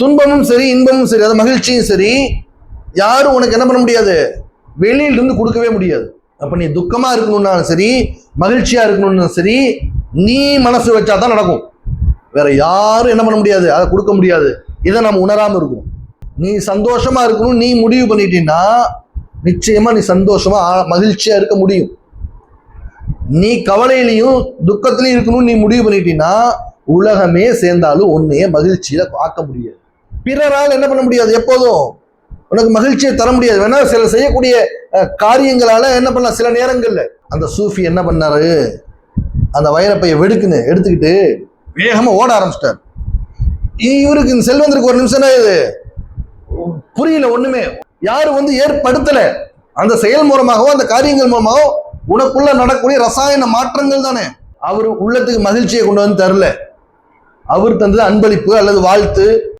துன்பமும் சரி இன்பமும் சரி அது மகிழ்ச்சியும் சரி யாரும் உனக்கு என்ன பண்ண முடியாது? வெளியிலிருந்து கொடுக்கவே முடியாது. அப்ப நீ துக்கமா இருக்கணும்னாலும் சரி மகிழ்ச்சியா இருக்கணும்னாலும் சரி நீ மனசு வச்சா தான் நடக்கும். வேற யாரும் என்ன பண்ண முடியாது? அதை கொடுக்க முடியாது. இதை நம்ம உணராம இருக்கணும். நீ சந்தோஷமா இருக்கணும் நீ முடிவு பண்ணிட்டீன்னா நிச்சயமா நீ சந்தோஷமா மகிழ்ச்சியாக மகிழ்ச்சியா இருக்க முடியும். நீ கவலையிலையும் துக்கத்திலையும் இருக்கணும்னு நீ முடிவு பண்ணிட்டீன்னா உலகமே சேர்ந்தாலும் உன்னைய மகிழ்ச்சியில பார்க்க முடியாது. பிறரால் என்ன பண்ண முடியாது? எப்போதும் உனக்கு மகிழ்ச்சியை தர முடியாது. வேணா சில செய்யக்கூடிய காரியங்களால் காரியங்களால என்ன பண்ணலாம்? சில நேரங்கள்ல. அந்த சூஃபி என்ன பண்ணாரு? அந்த வைரப்பையை வெடுக்குன்னு எடுத்துக்கிட்டு வேகமா ஓட ஆரம்பிச்சிட்டார். இவருக்கு இந்த செல்வந்தருக்கு ஒரு நிமிஷம் இது புரியல ஒண்ணுமே. யாரும் வந்து ஏற்படுத்தல. அந்த செயல் மூலமாகவோ அந்த காரியங்கள் மூலமாகவோ உனக்குள்ள நடக்கக்கூடிய ரசாயன மாற்றங்கள் தானே. அவர் உள்ளத்துக்கு மகிழ்ச்சியை கொண்டு வந்து தரல. அவர் தந்தது அன்பளிப்பு அல்லது வாழ்த்து.